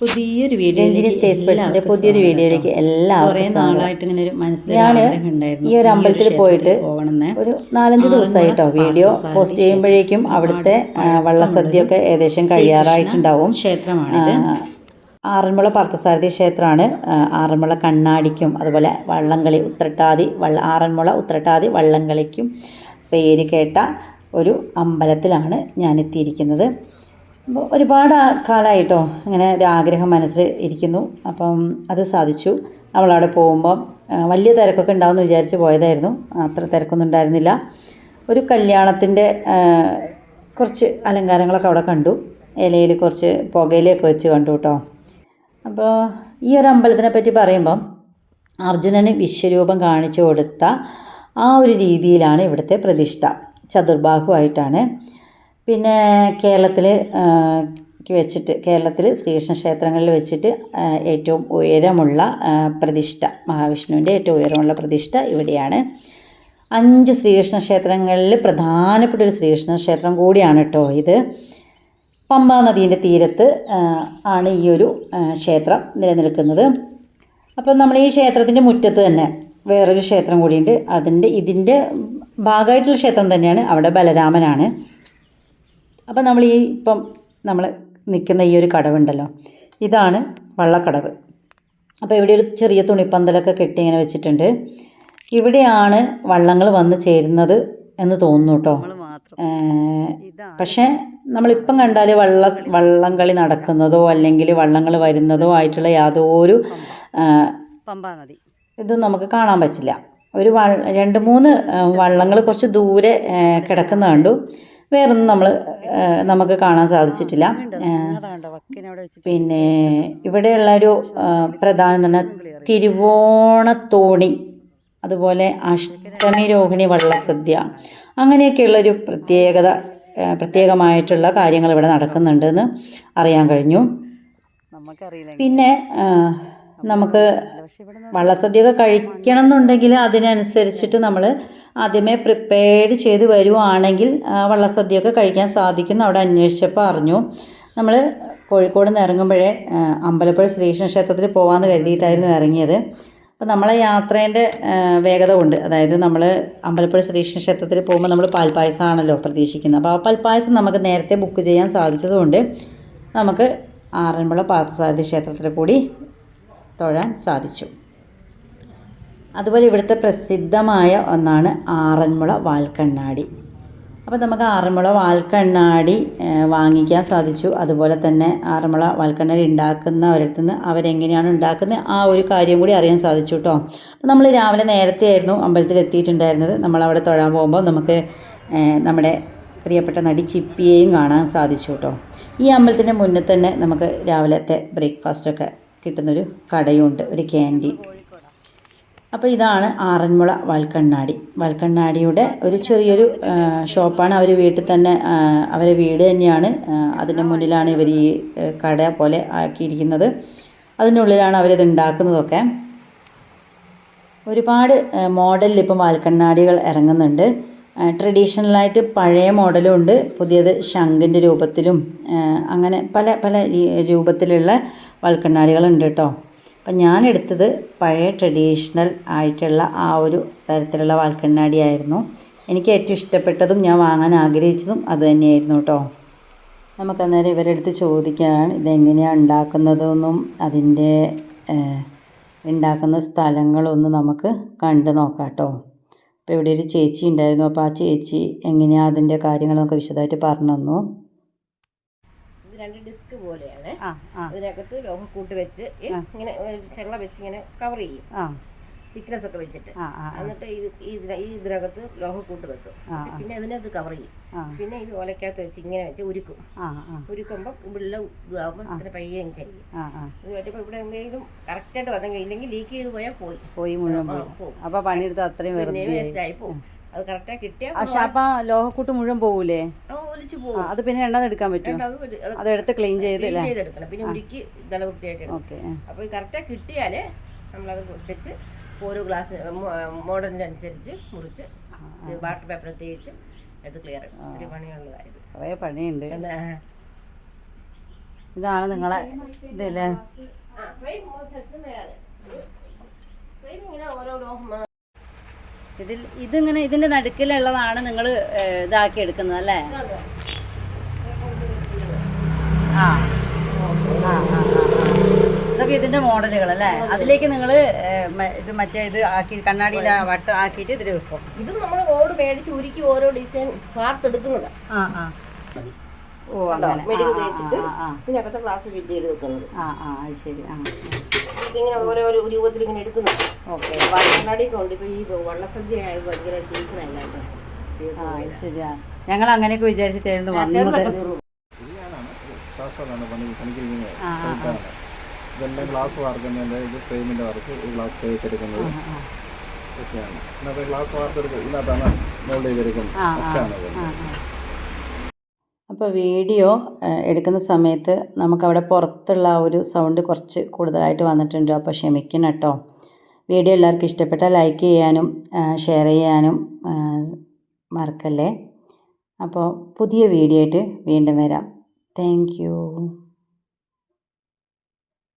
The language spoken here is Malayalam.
പുതിയൊരു വീഡിയോ രഞ്ജിനി സ്റ്റേജ് പേഴ്സിന്റെ പുതിയൊരു വീഡിയോയിലേക്ക് എല്ലാവർക്കും. നാളായിട്ട് ഇങ്ങനെ ഒരു മനസ്സിൽ ഞാൻ ഈ ഒരു അമ്പലത്തിൽ പോയിട്ട് ഒരു നാലഞ്ച് ദിവസമായിട്ടോ വീഡിയോ പോസ്റ്റ് ചെയ്യുമ്പോഴേക്കും അവിടുത്തെ വള്ളസദ്യ ഒക്കെ ഏകദേശം കഴിയാറായിട്ടുണ്ടാവും. ക്ഷേത്രമാണ് ആറന്മുള പാർത്ഥസാരഥി ക്ഷേത്രമാണ്. ആറന്മുള കണ്ണാടിക്കും അതുപോലെ വള്ളംകളി ഉത്രട്ടാതി വള്ള ആറന്മുള ഉത്രട്ടാതി വള്ളംകളിക്കും പേര് കേട്ട ഒരു അമ്പലത്തിലാണ് ഞാൻ എത്തിയിരിക്കുന്നത് ഒരുപാട് കാലമായിട്ടോ അങ്ങനെ ഒരു ആഗ്രഹം മനസ്സിൽ ഇരിക്കുന്നു. അപ്പം അത് സാധിച്ചു. നമ്മളവിടെ പോകുമ്പം വലിയ തിരക്കൊക്കെ ഉണ്ടാവുമെന്ന് വിചാരിച്ച് പോയതായിരുന്നു. അത്ര തിരക്കൊന്നും ഉണ്ടായിരുന്നില്ല. ഒരു കല്യാണത്തിന്റെ കുറച്ച് അലങ്കാരങ്ങളൊക്കെ അവിടെ കണ്ടു. ഇലയിൽ കുറച്ച് പുകയിലൊക്കെ വെച്ച് കണ്ടു കേട്ടോ. അപ്പോൾ ഈ ഒരു അമ്പലത്തിനെ പറ്റി പറയുമ്പം അർജുനന് വിശ്വരൂപം കാണിച്ചു കൊടുത്ത ആ ഒരു രീതിയിലാണ് ഇവിടുത്തെ പ്രതിഷ്ഠ. ചതുർബാഹുവായിട്ടാണ്. പിന്നെ കേരളത്തിൽ വെച്ചിട്ട് കേരളത്തിൽ ശ്രീകൃഷ്ണ ക്ഷേത്രങ്ങളിൽ വെച്ചിട്ട് ഏറ്റവും ഉയരമുള്ള പ്രതിഷ്ഠ മഹാവിഷ്ണുവിന്റെ ഏറ്റവും ഉയരമുള്ള പ്രതിഷ്ഠ ഇവിടെയാണ്. അഞ്ച് ശ്രീകൃഷ്ണ ക്ഷേത്രങ്ങളിൽ പ്രധാനപ്പെട്ട ഒരു ശ്രീകൃഷ്ണ ക്ഷേത്രം കൂടിയാണ് കേട്ടോ ഇത്. പമ്പാ നദീന്റെ തീരത്ത് ആണ് ഈ ഒരു ക്ഷേത്രം നിലനിൽക്കുന്നത്. അപ്പം നമ്മൾ ഈ ക്ഷേത്രത്തിന്റെ മുറ്റത്ത് തന്നെ വേറൊരു ക്ഷേത്രം കൂടിയുണ്ട്. അതിന്റെ ഇതിന്റെ ഭാഗമായിട്ടുള്ള ക്ഷേത്രം തന്നെയാണ് അവിടെ ബലരാമനാണ്. അപ്പോൾ നമ്മൾ ഈ ഇപ്പം നമ്മൾ നിൽക്കുന്ന ഈ ഒരു കടവുണ്ടല്ലോ. ഇതാണ് വള്ളക്കടവ്. അപ്പോൾ ഇവിടെ ഒരു ചെറിയ തുണിപ്പന്തലൊക്കെ കെട്ടി ഇങ്ങനെ വെച്ചിട്ടുണ്ട്. ഇവിടെയാണ് വള്ളങ്ങൾ വന്ന് ചേരുന്നത് എന്ന് തോന്നുന്നു കേട്ടോ. പക്ഷേ നമ്മളിപ്പം കണ്ടാൽ വള്ള വള്ളം കളി നടക്കുന്നതോ അല്ലെങ്കിൽ വള്ളങ്ങൾ വരുന്നതോ ആയിട്ടുള്ള യാതൊരു ഇതും നമുക്ക് കാണാൻ പറ്റില്ല. ഒരു വ രണ്ട് മൂന്ന് വള്ളങ്ങൾ കുറച്ച് ദൂരെ കിടക്കുന്ന കണ്ടു വേറൊന്നും നമ്മൾ നമുക്ക് കാണാൻ സാധിച്ചിട്ടില്ല. പിന്നെ ഇവിടെയുള്ള ഒരു പ്രധാനം തന്നെ തിരുവോണത്തോണി അതുപോലെ അഷ്ടമി രോഹിണി വള്ളസദ്യ അങ്ങനെയൊക്കെയുള്ളൊരു പ്രത്യേകത പ്രത്യേകമായിട്ടുള്ള കാര്യങ്ങൾ ഇവിടെ നടക്കുന്നുണ്ടെന്ന് അറിയാൻ കഴിഞ്ഞു. പിന്നെ നമുക്ക് വള്ളസദ്യ ഒക്കെ വള്ളസദ്യയൊക്കെ കഴിക്കണം എന്നുണ്ടെങ്കിൽ അതിനനുസരിച്ചിട്ട് നമ്മൾ ആദ്യമേ പ്രിപ്പയർഡ് ചെയ്ത് വരുവാണെങ്കിൽ വള്ളസദ്യയൊക്കെ കഴിക്കാൻ സാധിക്കും അവിടെ അന്വേഷിച്ചപ്പോൾ അറിഞ്ഞു. നമ്മൾ കോഴിക്കോട് നിന്ന് ഇറങ്ങുമ്പോഴേ അമ്പലപ്പുഴ ശ്രീകൃഷ്ണ ക്ഷേത്രത്തിൽ പോകാമെന്ന് കരുതിയിട്ടായിരുന്നു ഇറങ്ങിയത്. അപ്പോൾ നമ്മളെ യാത്രേന്റെ വേഗത കൊണ്ട് അതായത് നമ്മൾ അമ്പലപ്പുഴ ശ്രീകൃഷ്ണ ക്ഷേത്രത്തിൽ പോകുമ്പോൾ നമ്മൾ പാൽപ്പായസമാണല്ലോ പ്രതീക്ഷിക്കുന്നത്. അപ്പോൾ ആ പാൽപ്പായസം നമുക്ക് നേരത്തെ ബുക്ക് ചെയ്യാൻ സാധിച്ചതുകൊണ്ട് നമുക്ക് ആറന്മുള പാർത്ഥസാരഥി ക്ഷേത്രത്തിൽ കൂടി തൊഴാൻ സാധിച്ചു. അതുപോലെ ഇവിടുത്തെ പ്രസിദ്ധമായ ഒന്നാണ് ആറന്മുള വാൽക്കണ്ണാടി. അപ്പോൾ നമുക്ക് ആറന്മുള വാൽക്കണ്ണാടി വാങ്ങിക്കാൻ സാധിച്ചു. അതുപോലെ തന്നെ ആറന്മുള വാൽക്കണ്ണാടി ഉണ്ടാക്കുന്നവരടുത്ത് നിന്ന് അവരെങ്ങനെയാണ് ഉണ്ടാക്കുന്നത്? ആ ഒരു കാര്യം കൂടി അറിയാൻ സാധിച്ചു കേട്ടോ അപ്പോൾ നമ്മൾ രാവിലെ നേരത്തെ ആയിരുന്നു അമ്പലത്തിൽ എത്തിയിട്ടുണ്ടായിരുന്നത്. നമ്മൾ അവിടെ തൊഴാൻ പോകുമ്പോൾ നമുക്ക് നമ്മുടെ പ്രിയപ്പെട്ട നടി ചിപ്പിയെയും കാണാൻ സാധിച്ചു കേട്ടോ ഈ അമ്പലത്തിന്റെ മുന്നിൽ തന്നെ നമുക്ക് രാവിലത്തെ ബ്രേക്ക്ഫാസ്റ്റൊക്കെ കിട്ടുന്നൊരു കടയുണ്ട് ഒരു ക്യാന്റീൻ. അപ്പോൾ ഇതാണ് ആറന്മുള വൽക്കണ്ണാടി. വൽക്കണ്ണാടിയുടെ ഒരു ചെറിയൊരു ഷോപ്പാണ്. അവർ വീട്ടിൽ തന്നെ അവരെ വീട് തന്നെയാണ്. അതിന്റെ മുന്നിലാണ് ഇവർ ഈ കട പോലെ ആക്കിയിരിക്കുന്നത്. അതിന്റെ ഉള്ളിലാണ് അവരിത് ഉണ്ടാക്കുന്നതൊക്കെ. ഒരുപാട് മോഡലിൽ ഇപ്പം വാൽക്കണ്ണാടികൾ ഇറങ്ങുന്നുണ്ട്. ട്രഡീഷണലായിട്ട് പഴയ മോഡലും ഉണ്ട് പുതിയത് ശംഖിന്റെ രൂപത്തിലും അങ്ങനെ പല പല രൂപത്തിലുള്ള വാൽക്കണ്ണാടികളുണ്ട് കേട്ടോ. അപ്പം ഞാനെടുത്തത് പഴയ ട്രഡീഷണൽ ആയിട്ടുള്ള ആ ഒരു തരത്തിലുള്ള വാൽക്കണ്ണാടിയായിരുന്നു. എനിക്ക് ഏറ്റവും ഇഷ്ടപ്പെട്ടതും ഞാൻ വാങ്ങാൻ ആഗ്രഹിച്ചതും അത് തന്നെയായിരുന്നു കേട്ടോ. നമുക്ക് അന്നേരം ഇവരുടെ അടുത്ത് ചോദിക്കാൻ ഇതെങ്ങനെയാണ് ഉണ്ടാക്കുന്നതെന്നും അതിന്റെ ഉണ്ടാക്കുന്ന സ്ഥലങ്ങളൊന്നും നമുക്ക് കണ്ടു നോക്കാം കേട്ടോ. അപ്പോൾ ഇവിടെ ഒരു ചേച്ചി ഉണ്ടായിരുന്നു. അപ്പോൾ ആ ചേച്ചി എങ്ങനെയാണ് അതിന്റെ കാര്യങ്ങളൊക്കെ വിശദമായിട്ട് പറഞ്ഞു തന്നു. രണ്ട് ഡിസ്ക് പോലെയാണ്. അതിനകത്ത് ലോഹം കൂട്ടി ലോഹക്കൂട്ട് വെച്ച് ഇങ്ങനെ ചെള്ള വെച്ച് ഇങ്ങനെ കവർ ചെയ്യും. തിക്നെസ് ഒക്കെ വെച്ചിട്ട്. എന്നിട്ട് ഇത് ഈ ഇതിനകത്ത് ലോഹക്കൂട്ട് വെക്കും. പിന്നെ അതിനകത്ത് കവർ ചെയ്യും. പിന്നെ ഇത് ഓലക്കകത്ത് വെച്ച് ഇങ്ങനെ വെച്ച് ഉരുക്കും. ഉരുക്കുമ്പോൾ ഇവിടെ ഇതാകുമ്പോൾ ഇത്ര പയ്യെ ചെയ്യും. ഇത് പറ്റുമ്പോൾ ഇവിടെ എന്തെങ്കിലും കറക്റ്റായിട്ട് വന്നെങ്കിൽ ഇല്ലെങ്കിൽ ലീക്ക് ചെയ്ത് പോയാൽ പോയി. പോയി മുഴുവൻ പോകും അപ്പോൾ പണിയെടുത്ത് അത്രയും വേസ്റ്റ് ആയി പോകും അത് കറക്റ്റാ കിട്ടിയ പക്ഷെ അപ്പൊ ലോഹക്കൂട്ട് മുഴുവൻ പോകൂലേ ഒലിച്ച് പോകും അത് പിന്നെ രണ്ടാമത് എടുക്കാൻ പറ്റും അത് അതെടുത്ത് ക്ലീൻ ചെയ്ത് ചെയ്തെടുക്കണം. പിന്നെ ഉരുക്കി നല്ല വൃത്തിയായിട്ട് എടുക്കണം. ഓക്കെ അപ്പോൾ ഈ കറക്റ്റായി കിട്ടിയാൽ നമ്മളത് പൊട്ടിച്ച് ഓരോ ഗ്ലാസ് മോഡലിന്റെ അനുസരിച്ച് മുറിച്ച് വാട്ടർ പേപ്പർ തേച്ച് എടുത്ത് ക്ലിയർ ഇത്തിരി പണിയുള്ളതായത്. കുറേ പണിയുണ്ട്. ഇതാണ് നിങ്ങളെ ഇതല്ലേ? ഫ്രെയിം ഇങ്ങനെ ഓരോരോ മ- ഇതിൽ ഇതിങ്ങനെ ഇതിന്റെ നടുക്കിലുള്ളതാണ് നിങ്ങൾ ഇതാക്കി എടുക്കുന്നത് അല്ലേ. ആ. ആ, ആ. ഇതൊക്കെ ഇതിന്റെ മോഡലുകൾ അല്ലേ? അതിലേക്ക് നിങ്ങൾ ഇത് മറ്റേ ഇത് ആക്കി കണ്ണാടിയില വട്ടം ആക്കിയിട്ട് ഇതിൽ വെക്കും. ഇത് നമ്മൾ ഓട് മേടിച്ച് ഉരുക്കി ഓരോ ഡിസൈൻ വാർത്തെടുക്കുന്നതാ ആ ആ. ഓ അങ്ങനെ. മെഴുക് തേച്ചിട്ട് ഇതിനകത്ത് ഗ്ലാസ് ഫിറ്റ് ചെയ്ത് വെക്കുന്നത്. ആ ആ ശരി. ആ ഇതിങ്ങനെ ഓരോ രൂപത്തിൽ ഇങ്ങനെ എടുക്കുന്നു. ഓക്കെ. കണ്ണാടിയൊക്കെ ഉണ്ട് ഇപ്പൊ ഈ വള്ളസദ്യ ആയ ഭയങ്കര സീസൺ അല്ലാണ്ട് ആ ശരിയാ. ഞങ്ങൾ അങ്ങനെയൊക്കെ വിചാരിച്ചിട്ടായിരുന്നു വന്നത്. ഇതെല്ലാം ഗ്ലാസ് വാർക്കുന്നതിന്റെ ഇത് ഫ്രെയിമിന്റെ വർക്ക് ഈ ഗ്ലാസ് തേച്ചെടുക്കുന്നത്. ആ, ആ. ഒക്കെയാണ് ഇന്നത്തെ ഗ്ലാസ് വാർത്തെടുക്കുക ഇതിനകത്താണ് മോൾഡ് ചെയ്തെടുക്കുന്നത്. ഒക്കെയാണ് ആ. അപ്പോൾ വീഡിയോ എടുക്കുന്ന സമയത്ത് നമുക്കവിടെ പുറത്തുള്ള ആ ഒരു സൗണ്ട് കുറച്ച് കൂടുതലായിട്ട് വന്നിട്ടുണ്ട്. അപ്പോൾ ക്ഷമിക്കണം കേട്ടോ. വീഡിയോ എല്ലാവർക്കും ഇഷ്ടപ്പെട്ടാൽ ലൈക്ക് ചെയ്യാനും ഷെയർ ചെയ്യാനും മറക്കല്ലേ? അപ്പോൾ പുതിയ വീഡിയോ ആയിട്ട് വീണ്ടും വരാം. താങ്ക്